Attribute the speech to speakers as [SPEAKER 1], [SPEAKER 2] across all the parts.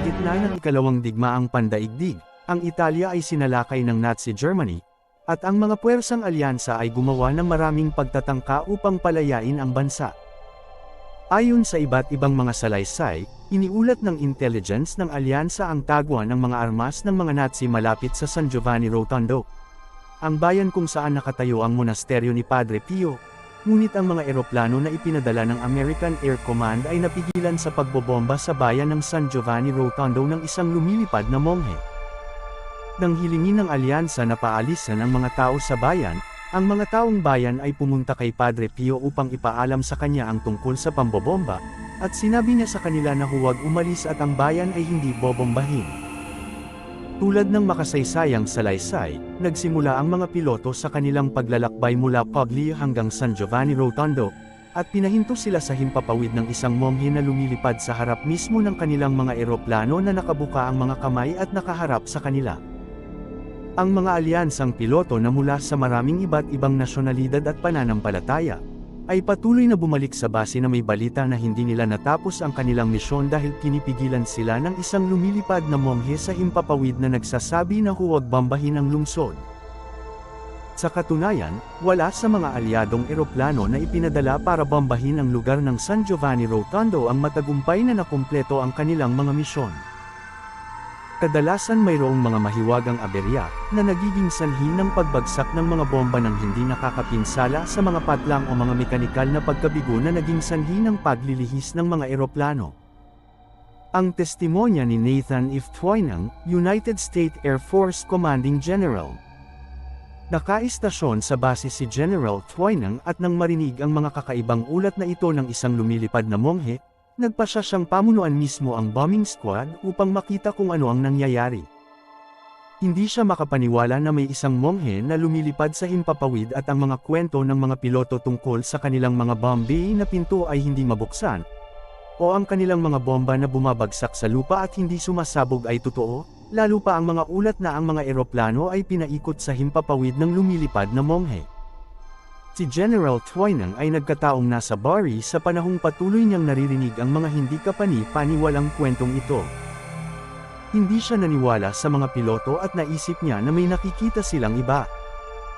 [SPEAKER 1] gitna ng ikalawang digmaang pandaigdig, ang Italia ay sinalakay ng Nazi Germany, at ang mga puwersang alyansa ay gumawa ng maraming pagtatangka upang palayain ang bansa. Ayon sa iba't ibang mga salaysay, iniulat ng intelligence ng alyansa ang tagwa ng mga armas ng mga Nazi malapit sa San Giovanni Rotondo. Ang bayan kung saan nakatayo ang monasteryo ni Padre Pio, ngunit ang mga eroplano na ipinadala ng American Air Command ay napigilan sa pagbobomba sa bayan ng San Giovanni Rotondo ng isang lumilipad na monghe. Nang hilingin ng alyansa na paalisan ang mga tao sa bayan, ang mga taong bayan ay pumunta kay Padre Pio upang ipaalam sa kanya ang tungkol sa pambobomba, at sinabi niya sa kanila na huwag umalis at ang bayan ay hindi bobombahin. Tulad ng makasaysayang salaysay, nagsimula ang mga piloto sa kanilang paglalakbay mula Pogli hanggang San Giovanni Rotondo, at pinahinto sila sa himpapawid ng isang monghe na lumilipad sa harap mismo ng kanilang mga eroplano na nakabuka ang mga kamay at nakaharap sa kanila. Ang mga alyansang piloto na mula sa maraming iba't ibang nasyonalidad at pananampalataya, ay patuloy na bumalik sa base na may balita na hindi nila natapos ang kanilang misyon dahil pinipigilan sila ng isang lumilipad na monghe sa himpapawid na nagsasabi na huwag bambahin ang lungsod. Sa katunayan, wala sa mga alyadong eroplano na ipinadala para bombahin ang lugar ng San Giovanni Rotondo ang matagumpay na nakumpleto ang kanilang mga misyon. Kadalasan mayroong mga mahiwagang aberya, na nagiging sanhi ng pagbagsak ng mga bomba ng hindi nakakapinsala sa mga patlang o mga mekanikal na pagkabigo na naging sanhi ng paglilihis ng mga eroplano. Ang testimonya ni Nathan F. Twining, United States Air Force Commanding General. Nakaistasyon sa base si General Twining at nang marinig ang mga kakaibang ulat na ito ng isang lumilipad na monghe, Nagpasya siyang pamunuan mismo ang bombing squad upang makita kung ano ang nangyayari. Hindi siya makapaniwala na may isang monghe na lumilipad sa himpapawid at ang mga kwento ng mga piloto tungkol sa kanilang mga bomb bay na pinto ay hindi mabuksan. O ang kanilang mga bomba na bumabagsak sa lupa at hindi sumasabog ay totoo, lalo pa ang mga ulat na ang mga eroplano ay pinaikot sa himpapawid ng lumilipad na monghe. Si General Twining ay nagkataong nasa Bari sa panahong patuloy niyang naririnig ang mga hindi kapani-paniwalang kwentong ito. Hindi siya naniwala sa mga piloto at naisip niya na may nakikita silang iba.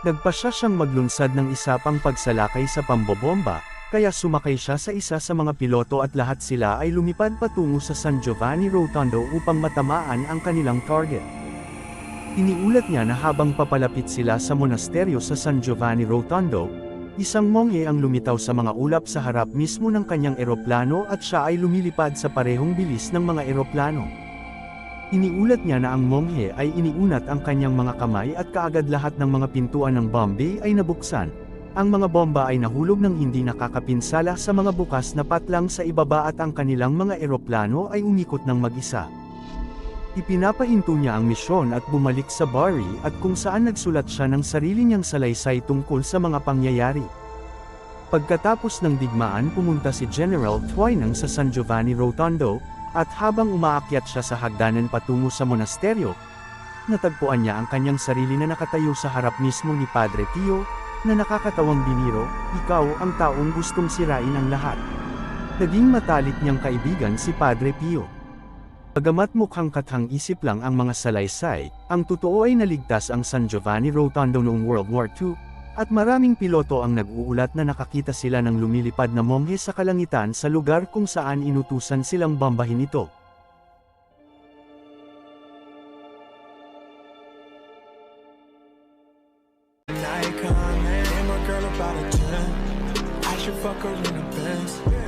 [SPEAKER 1] Nagpasya siyang maglunsad ng isa pang pagsalakay sa pambobomba, kaya sumakay siya sa isa sa mga piloto at lahat sila ay lumipad patungo sa San Giovanni Rotondo upang matamaan ang kanilang target. Iniulat niya na habang papalapit sila sa monasteryo sa San Giovanni Rotondo, Isang monghe ang lumitaw sa mga ulap sa harap mismo ng kanyang eroplano at siya ay lumilipad sa parehong bilis ng mga eroplano. Iniulat niya na ang monghe ay iniunat ang kanyang mga kamay at kaagad lahat ng mga pintuan ng Bombay ay nabuksan. Ang mga bomba ay nahulog ng hindi nakakapinsala sa mga bukas na patlang sa ibaba at ang kanilang mga eroplano ay umikot ng mag-isa. Ipinapahinto niya ang misyon at bumalik sa Bari at kung saan nagsulat siya ng sarili niyang salaysay tungkol sa mga pangyayari. Pagkatapos ng digmaan pumunta si General Twining sa San Giovanni Rotondo, at habang umaakyat siya sa hagdanan patungo sa monasteryo, natagpuan niya ang kanyang sarili na nakatayo sa harap mismo ni Padre Pio, na nakakatawang biniro, ikaw ang taong gustong sirain ang lahat. Naging matalik niyang kaibigan si Padre Pio. Bagamat mukhang kathang-isip lang ang mga salaysay, ang totoo ay naligtas ang San Giovanni Rotondo noong World War II, at maraming piloto ang nag-uulat na nakakita sila ng lumilipad na monghe sa kalangitan sa lugar kung saan inutusan silang bombahin ito.
[SPEAKER 2] An icon, man, and my girl about a 10. I should fuck her in the Benz.